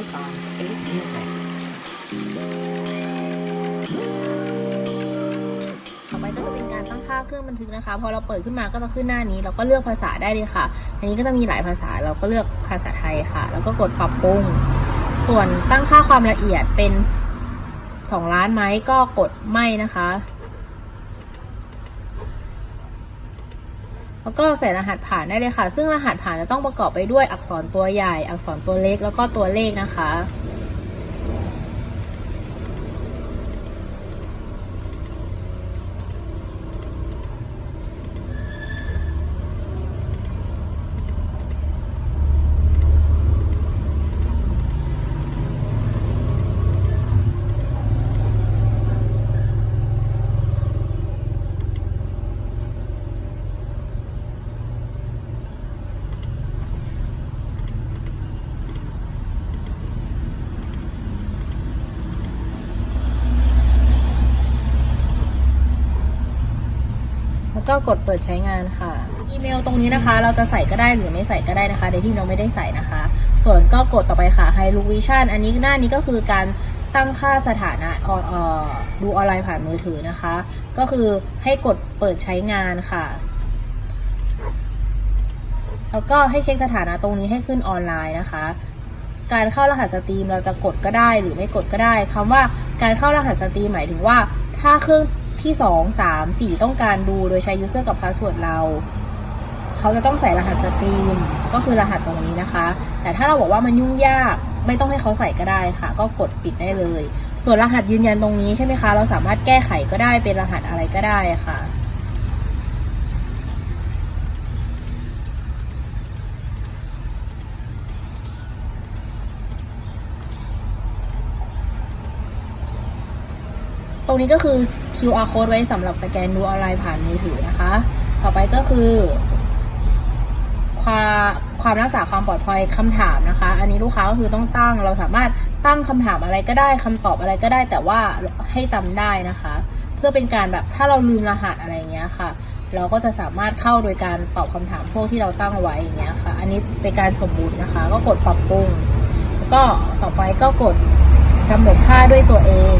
Icons 8 Music ต่อไปก็จะเป็นการตั้งค่าเครื่องบันทึกนะคะ พอเราเปิดขึ้นมาก็จะขึ้นหน้านี้ เราก็เลือกภาษาได้เลยค่ะ อันนี้ก็จะมีหลายภาษา เราก็เลือกภาษาไทยค่ะ แล้วก็กดปรับปรุง ส่วนตั้งค่าความละเอียดเป็น 2 ล้านไหมก็กดไม่นะคะ แล้วก็ใส่รหัสผ่านได้เลยค่ะ ซึ่งรหัสผ่านจะต้องประกอบไปด้วยอักษรตัวใหญ่ อักษรตัวเล็ก แล้วก็ตัวเลขนะคะ แล้วก็กดเปิดใช้งานค่ะ อีเมลตรงนี้นะคะ เราจะใส่ก็ได้หรือไม่ใส่ก็ได้นะคะโดยที่เราไม่ได้ใส่นะคะ ส่วนก็กดต่อไปค่ะ Hi l o o Vision อันนี้หน้านี้ก็คือการตั้งค่าสถานะออดูออนไลน์ผ่านมือถือนะคะ ก็คือให้กดเปิดใช้งานค่ะ แล้วก็ให้เช็คสถานะตรงนี้ให้ขึ้นออนไลน์นะคะ การเข้ารหัสสตรีมเราจะกดก็ได้หรือไม่กดก็ได้คำว่าการเข้ารหัสสตรีมหมายถึงว่า ถ้าเครื่อง ที่ 2 3 4 ต้องการดูโดยใช้ user กับ password เรา เขาจะต้องใส่รหัสสตรีม ก็คือรหัสตรงนี้นะคะ แต่ถ้าเราบอกว่ามันยุ่งยากไม่ต้องให้เขาใส่ก็ได้ค่ะ ก็กดปิดได้เลย ส่วนรหัสยืนยันตรงนี้ใช่ไหมคะ เราสามารถแก้ไขก็ได้เป็นรหัสอะไรก็ได้ค่ะตรงนี้ก็คือ QR code ไว้สำหรับสแกนดูออนไลน์ผ่านมือถือนะคะ ต่อไปก็คือ ความความรักษาความปลอดภัยคำถามนะคะ อันนี้ลูกค้าก็คือต้องตั้งเราสามารถตั้งคำถามอะไรก็ได้คำตอบอะไรก็ได้ แต่ว่าให้จำได้นะคะ เพื่อเป็นการแบบถ้าเราลืมรหัสอะไรอย่างเงี้ยค่ะ เราก็จะสามารถเข้าโดยการตอบคำถามพวกที่เราตั้งไว้อย่างเงี้ยค่ะ อันนี้เป็นการสมบูรณ์นะคะ ก็กดปรับปรุงก็ต่อไปก็กดกำหนดค่าด้วยตัวเอง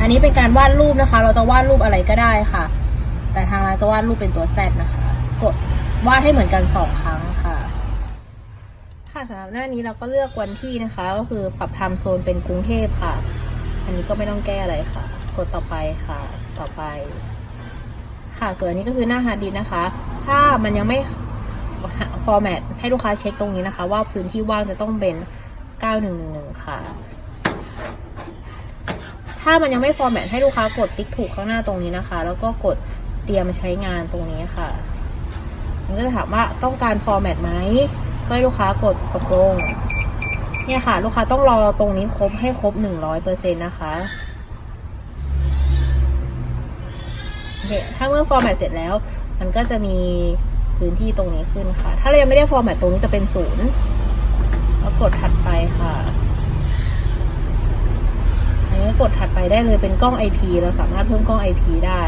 อันนี้เป็นการวาดรูปนะคะ เราจะวาดรูปอะไรก็ได้ค่ะ แต่ทางร้านจะวาดรูปเป็นตัวแซดนะคะ กดวาดให้เหมือนกันสองครั้งค่ะ ค่ะสำหรับหน้านี้เราก็เลือกวันที่นะคะ ก็คือปรับทม์โซนเป็นกรุงเทพค่ะ อันนี้ก็ไม่ต้องแก้อะไรค่ะ กดต่อไปค่ะ ต่อไป ค่ะส่วนนี้ก็คือหน้าฮาร์ดดิสนะคะ ถ้ามันยังไม่ฟอร์แมตให้ลูกค้าเช็คตรงนี้นะคะ ว่าพื้นที่ว่างจะต้องเป็น 9111 ค่ะ ถ้ามันยังไม่ฟอร์แมตให้ลูกค้ากดติ๊กถูกข้างหน้าตรงนี้นะคะ แล้วก็กดเตรียมใช้งานตรงนี้ค่ะ มันก็จะถามว่าต้องการฟอร์แมตไหม ก็ให้ลูกค้ากดตกลง เนี่ยค่ะ ลูกค้าต้องรอตรงนี้ครบให้ครบหนึ่งร้อยเปอร์เซ็นต์นะคะโอเคถ้าเมื่อฟอร์แมตเสร็จแล้ว มันก็จะมีพื้นที่ตรงนี้ขึ้นค่ะ ถ้าเรายังไม่ได้ฟอร์แมตตรงนี้จะเป็นศูนย์แล้วกดถัดไปค่ะ กดถัดไปได้เลยเป็นกล้อง IP เราสามารถเพิ่มกล้อง IP ได้